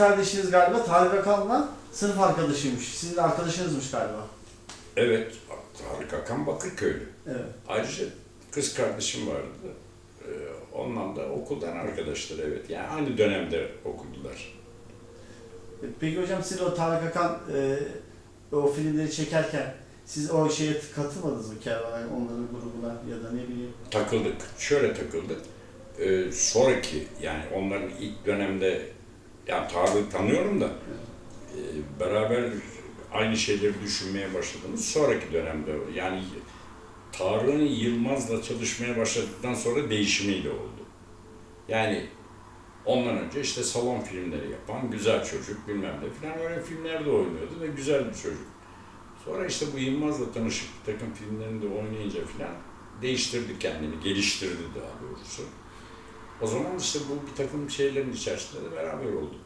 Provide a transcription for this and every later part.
kardeşiniz galiba Tarık Akan'la sınıf arkadaşıymış. Sizin arkadaşınızmış galiba. Evet, Tarık Akan Bakırköylü. Evet. Ayrıca kız kardeşim vardı. Ee, onunla da okuldan arkadaşlar evet. Yani aynı dönemde okudular. E, Peki hocam siz o Tarık Akan e, o filmleri çekerken siz o şeye katılmadınız mı Kervan onların grubuna ya da ne bileyim? Takıldık. Şöyle takıldık. Ee, sonraki yani onların ilk dönemde yani Tarık'ı tanıyorum da e, beraber aynı şeyleri düşünmeye başladığımız sonraki dönemde yani Tarık'ın Yılmaz'la çalışmaya başladıktan sonra değişimiyle oldu. Yani ondan önce işte salon filmleri yapan güzel çocuk bilmem ne falan öyle filmlerde oynuyordu ve güzel bir çocuk. Sonra işte bu Yılmaz'la tanışıp bir takım filmlerinde oynayınca falan değiştirdi kendini, geliştirdi daha doğrusu. O zaman işte bu bir takım şeylerin içerisinde de beraber olduk.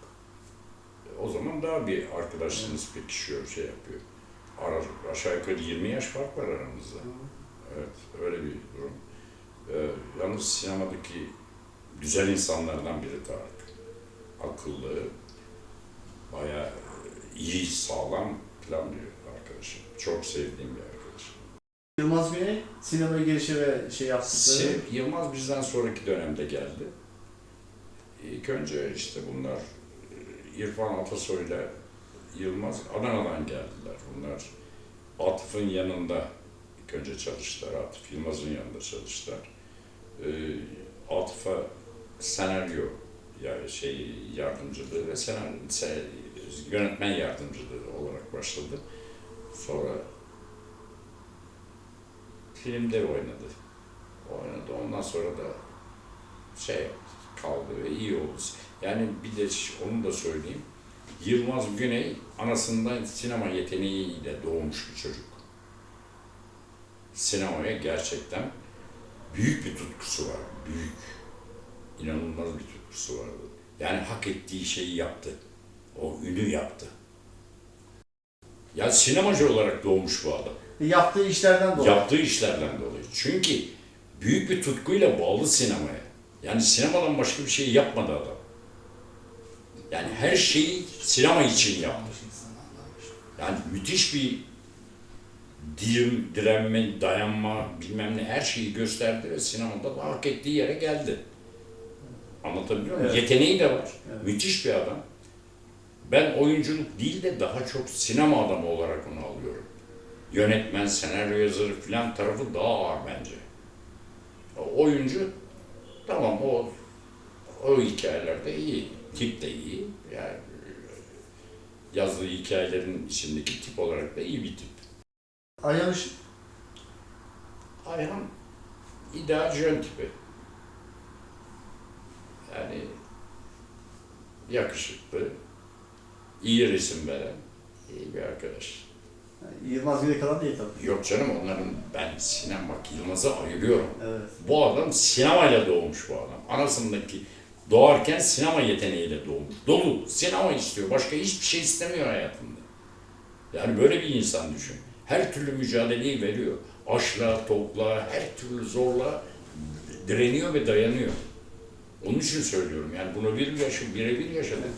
O zaman daha bir arkadaşlığımız pekişiyor, şey yapıyor. Ara, aşağı yukarı 20 yaş fark var aramızda. Evet, öyle bir durum. Ee, yalnız sinemadaki güzel insanlardan biri Tarık. Akıllı, bayağı iyi, sağlam plan bir arkadaşım. Çok sevdiğim bir arkadaşım. Yılmaz Bey'e sinemaya girişi ve şey yaptıkları. Sev, Yılmaz bizden sonraki dönemde geldi. İlk önce işte bunlar e, İrfan Atasoy'la Yılmaz Adana'dan geldiler. Bunlar Atıf'ın yanında ilk önce çalıştılar. Atıf Yılmaz'ın yanında çalıştılar. Ee, Atıf'a senaryo yani şey yardımcılığı ve senaryo, se- yönetmen yardımcılığı olarak başladı. Sonra filmde oynadı oynadı. Ondan sonra da şey kaldı ve iyi oldu. Yani bir de onu da söyleyeyim. Yılmaz Güney anasından sinema yeteneğiyle doğmuş bir çocuk. Sinemaya gerçekten büyük bir tutkusu var. Büyük. İnanılmaz bir tutkusu vardı. Yani hak ettiği şeyi yaptı. O ünü yaptı. Ya sinemacı olarak doğmuş bu adam. Yaptığı işlerden dolayı. Yaptığı işlerden dolayı. Çünkü büyük bir tutkuyla bağlı sinemaya. Yani sinemadan başka bir şey yapmadı adam. Yani her şeyi sinema için yaptı. Yani müthiş bir dirim, direnme, dayanma, bilmem ne her şeyi gösterdi ve sinemada da hak ettiği yere geldi. Anlatabiliyor muyum? Evet. Yeteneği de var. Evet. Müthiş bir adam. Ben oyunculuk değil de daha çok sinema adamı olarak onu alıyorum. Yönetmen, senaryo yazarı filan tarafı daha ağır bence. O Oyuncu tamam o o hikayelerde iyi. Tip de iyi. Yani yazdığı hikayelerin içindeki tip olarak da iyi bir tip. Ayhan Ayhan ideal jön tipi. Yani yakışıklı, iyi resim veren, iyi bir arkadaş. Yılmaz Güney kalan değil tabii. Yok canım onların ben sinema bak Yılmaz'a ayırıyorum. Evet. Bu adam sinemayla doğmuş bu adam. Anasındaki doğarken sinema yeteneğiyle doğmuş. Dolu, sinema istiyor. Başka hiçbir şey istemiyor hayatında. Yani böyle bir insan düşün. Her türlü mücadeleyi veriyor. Açla, tokla, her türlü zorla direniyor ve dayanıyor. Onun için söylüyorum yani bunu bir yaşım, birebir yaşadı.